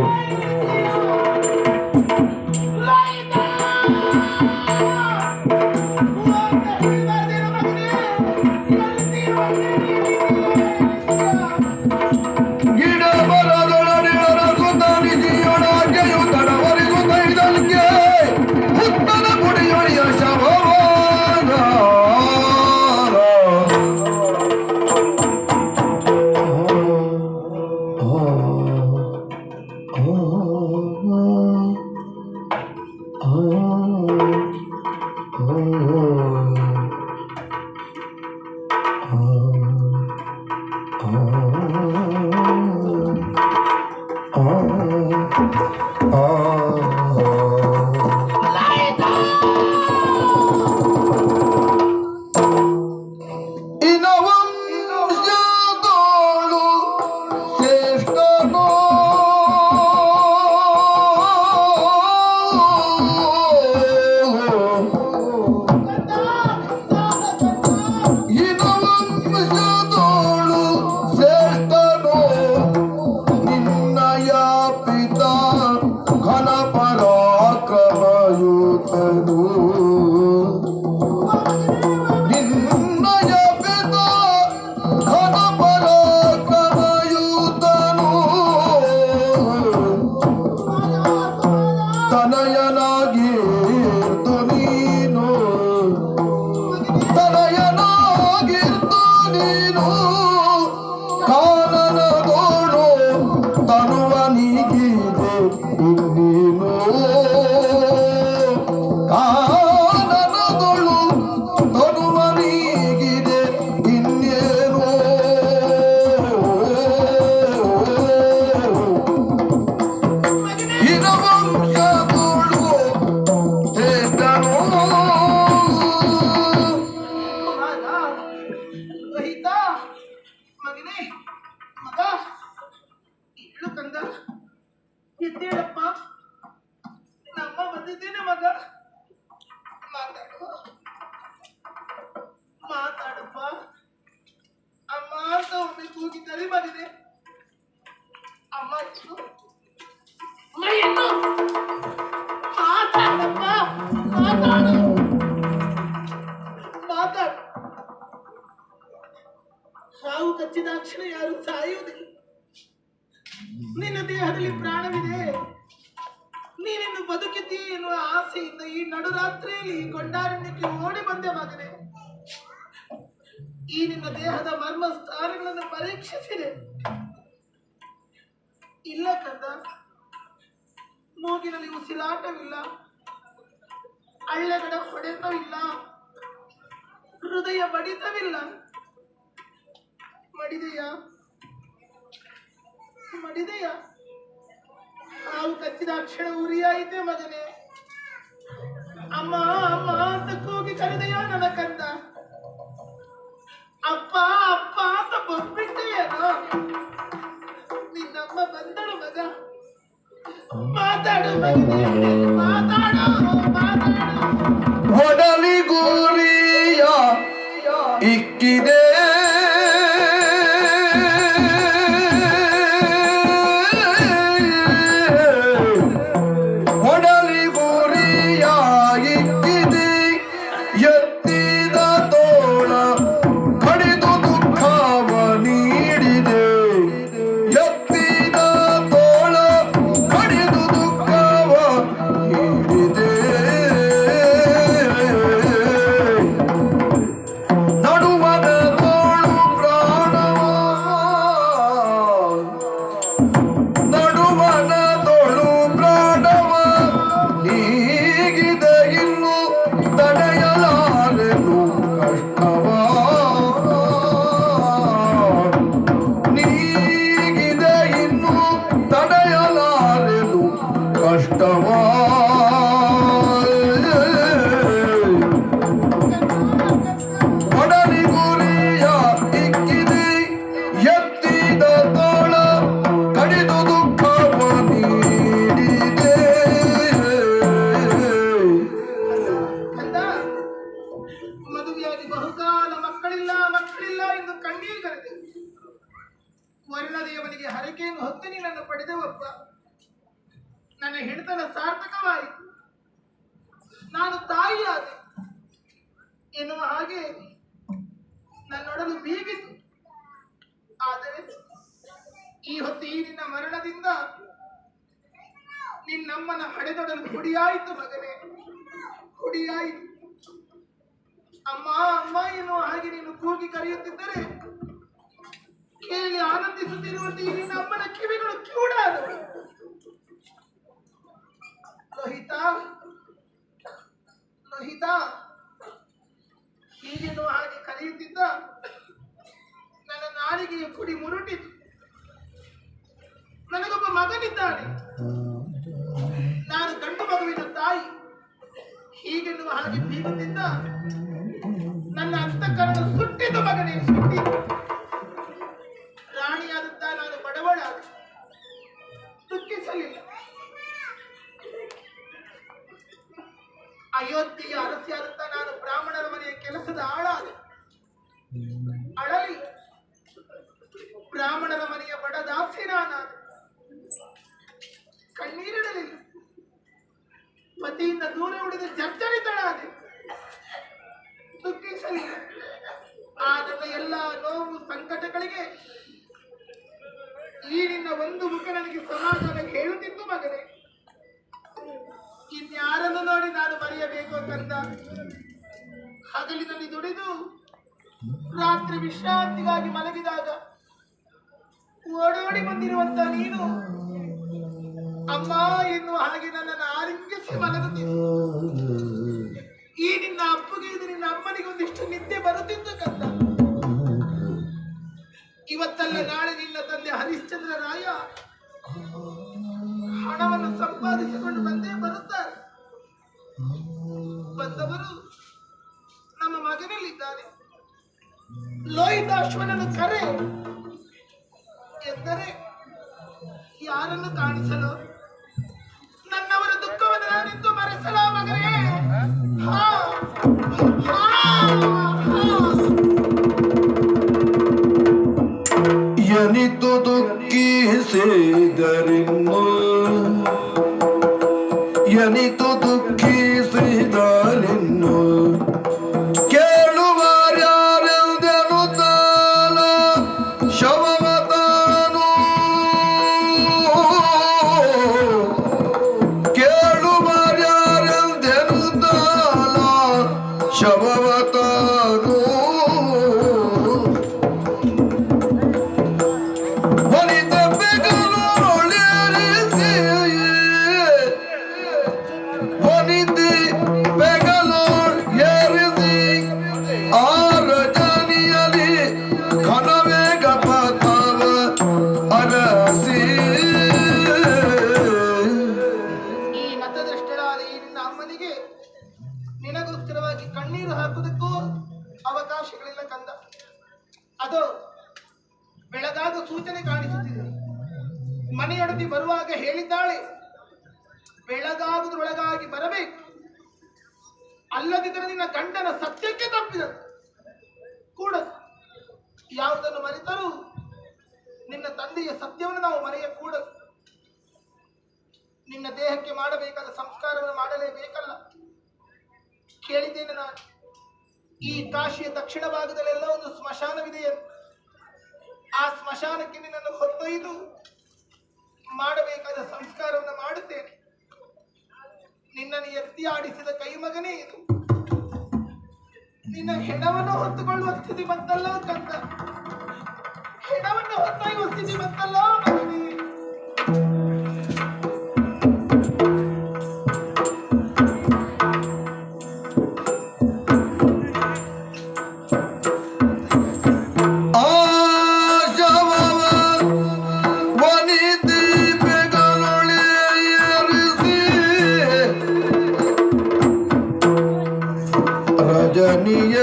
Senhor. Oh. ಒಮ್ಮೆ ಕೂಗಿ ಕರಿ ಬಂದಿದೆ. ಅಮ್ಮ ಏನು ಮಾತಾಡಪ್ಪ ಮಾತಾಡು. ಮಾತಾಡು. ಹಾವು ಕಚ್ಚಿದಾಕ್ಷಣ ಯಾರು ಸಾಯುವುದಿಲ್ಲ. ನಿನ್ನ ದೇಹದಲ್ಲಿ ಪ್ರಾಣವಿದೆ. ನೀನಿನ್ನು ಬದುಕಿದ್ದೀ ಎನ್ನುವ ಆಸೆಯಿಂದ ಈ ನಡುರಾತ್ರಿಯಲ್ಲಿ ಈ ಗೊಂಡಾರಣ್ಯಕ್ಕೆ ಓಡಿ ಬಂದೆ ಮಗನೇ ಈ ನಿನ್ನ ದೇಹದ ಮರ್ಮ ಸ್ಥಾನಗಳನ್ನು ಪರೀಕ್ಷಿಸಿದೆ. ಇಲ್ಲ ಕಂದ, ಮೂಗಿನಲ್ಲಿ ಉಸಿರಾಟವಿಲ್ಲ ಹಳ್ಳೆಗಡ ಹೊಡೆತವಿಲ್ಲ, ಹೃದಯ ಬಡಿತವಿಲ್ಲ. ಮಡಿದೆಯಾ? ಮಡಿದೆಯಾ? ಹಾವು ಕಚ್ಚಿದ ಅಕ್ಷರ ಉರಿಯಾಯಿತೆ ಮಗನೇ. ಅಮ್ಮ ಅಮ್ಮ ಅಂತ ಕೂಗಿ ಕರೆದೆಯೋ ನನ್ನ ಕಂದ? ಅಪ್ಪ ಅಪ್ಪ ಅಂತ ಬಂದ್ಬಿಟ್ಟೆಯೇನೋ ನಿನ್ನಮ್ಮ ಬಂದಳು ಮಗ. ಮಾತಾಡು ಮಗನೇ ಎನ್ನುವ ಹಾಗೆ ನನ್ನೊಡಲು ಬೀಗಿತು. ಆದರೆ ಈ ಹೊತ್ತು ಈ ನಿನ್ನ ಮರಣದಿಂದ ನಿನ್ನಮ್ಮನ ಹಡೆದೊಡಲು ಹುಡಿಯಾಯಿತು ಮಗನೇ. ಹುಡಿಯಾಯಿತು ಅಮ್ಮ ಅಮ್ಮ ಎನ್ನುವ ಹಾಗೆ ನೀನು ಕೂಗಿ ಕರೆಯುತ್ತಿದ್ದರೆ ಕೇಳಿ ಆನಂದಿಸುತ್ತಿರುವಂತೆ ಈ ನಿನ್ನ ಅಮ್ಮನ ಕಿವಿಗಳು ಕಿವುಡಾದವು ಲೋಹಿತಾ ರೋಹಿತ ಹೀಗೆನ್ನುವ ಹಾಗೆ ಕರೆಯುತ್ತಿದ್ದ ನನ್ನ ನಾಲಿಗೆ ಕುಡಿ ಮುರುಟಿತು. ನನಗೊಬ್ಬ ಮಗನಿದ್ದಾನೆ. ನಾನು ಗಂಡು ಮಗುವಿನ ತಾಯಿ. ಹೀಗೆನ್ನುವ ಹಾಗೆ ಬೀಗುತ್ತಿದ್ದ ನನ್ನ ಅಂತಃಕರಣ ಸುಟ್ಟಿದ್ದು ಮಗನೇ, ಸುಟ್ಟಿದ್ದು. ರಾಣಿಯಾದಂತ ನಾನು ಬಡವಳ ದುಃಖಿಸಲಿಲ್ಲ. ಅಯೋಧ್ಯೆಯ ಅರಸಿಯಾದಂತ ನಾನು ಬ್ರಾಹ್ಮಣರ ಮನೆಯ ಕೆಲಸದ ಆಳಾದ ಅಳಲಿ. ಬ್ರಾಹ್ಮಣರ ಮನೆಯ ಬಡ ದಾಸಿ ನಾನಾದ ಕಣ್ಣೀರಿಡಲಿಲ್ಲ ಪತಿಯಿಂದ ದೂರ ಉಳಿದ ಜರ್ಜರಿತಳಾದೆ. ದುಃಖಿಸಲಿಲ್ಲ ಆ ನನ್ನ ಎಲ್ಲ ನೋವು ಸಂಕಟಗಳಿಗೆ ಈ ನಿನ್ನ ಒಂದು ಮುಖ ನನಗೆ ಸಮಾಧಾನ ಹೇಳುತ್ತಿತ್ತು ಮಗನೇ. ಇನ್ಯಾರನ್ನು ನೋಡಿ ನಾನು ಮರೆಯಬೇಕು ಕಂದ? ಹಗಲಿನಲ್ಲಿ ದುಡಿದು ರಾತ್ರಿ ವಿಶ್ರಾಂತಿಗಾಗಿ ಮಲಗಿದಾಗ ಓಡೋಡಿ ಬಂದಿರುವಂತ ನೀನು. ಅಮ್ಮ ಎನ್ನುವ ಹಾಗೆ ನನ್ನನ್ನು ಆಲಿಂಗಿಸಿ ಮಲಗುತ್ತಿದ್ದು. ಈ ನಿನ್ನ ಅಪ್ಪಗೆ ಇದು ನಿನ್ನ ಅಮ್ಮನಿಗೆ ಒಂದಿಷ್ಟು ನಿದ್ದೆ ಬರುತ್ತಿದ್ದ ಕಂದ. ಇವತ್ತಲ್ಲ ನಾಳೆ ನಿನ್ನ ತಂದೆ ಹರಿಶ್ಚಂದ್ರ ರಾಯ ಹಣವನ್ನು ಸಂಪಾದಿಸಿಕೊಂಡು ಬಂದೇ ಬರುತ್ತಾರೆ. ಬಂದವರು ನಮ್ಮ ಮಗನಲ್ಲಿದ್ದಾನೆ. ಲೋಹಿತಾಶ್ವನನ್ನು ಕರೆ ಎಂದರೆ ಯಾರನ್ನು ಕಾಣಿಸಲು? ನನ್ನವರ ದುಃಖವನ್ನು ನಾನಿಂದು ಮರೆಸಲ ಮಗನೇ? ಹಾ ಎನಿತು ದುಃಖಿಸಿದರಿನ್ನು ಎನಿತು ಮನೆಯೊಡತಿ ಬರುವಾಗ ಹೇಳಿದ್ದಾಳೆ ಬೆಳಗಾಗುವುದರೊಳಗಾಗಿ ಬರಬೇಕು. ಅಲ್ಲದಿದ್ದರೆ ನಿನ್ನ ಗಂಡನ ಸತ್ಯಕ್ಕೆ ತಪ್ಪಿದ ಕೂಡ ಯಾವುದನ್ನು ಮರೆತರೂ ನಿನ್ನ ತಂದೆಯ ಸತ್ಯವನ್ನು ನಾವು ಮರೆಯ ಕೂಡ ನಿನ್ನ ದೇಹಕ್ಕೆ ಮಾಡಬೇಕಾದ ಸಂಸ್ಕಾರವನ್ನು ಮಾಡಲೇಬೇಕಲ್ಲ. ಕೇಳಿದ್ದೇನೆ ನಾನು. ಈ ಕಾಶಿಯ ದಕ್ಷಿಣ ಭಾಗದಲ್ಲೆಲ್ಲ ಒಂದು ಸ್ಮಶಾನವಿದೆ ಆ ಸ್ಮಶಾನಕ್ಕೆ ನಿನ್ನನ್ನು ಹೊತ್ತೊಯ್ದು ಮಾಡಬೇಕಾದ ಸಂಸ್ಕಾರವನ್ನು ಮಾಡುತ್ತೇನೆ. ನಿನ್ನನ್ನು ಎತ್ತಿ ಆಡಿಸಿದ ಕೈ ಮಗನೇ ಇದು. ನಿನ್ನ ಹೆಣವನ್ನು ಹೊತ್ತುಕೊಳ್ಳುವ ಸ್ಥಿತಿ ಬಂತಲ್ಲ ಕಂದ. ಹೆಣವನ್ನು ಹೊತ್ತೊಯ್ಯುವ ಸ್ಥಿತಿ ಬಂತಲ್ಲ ni ye.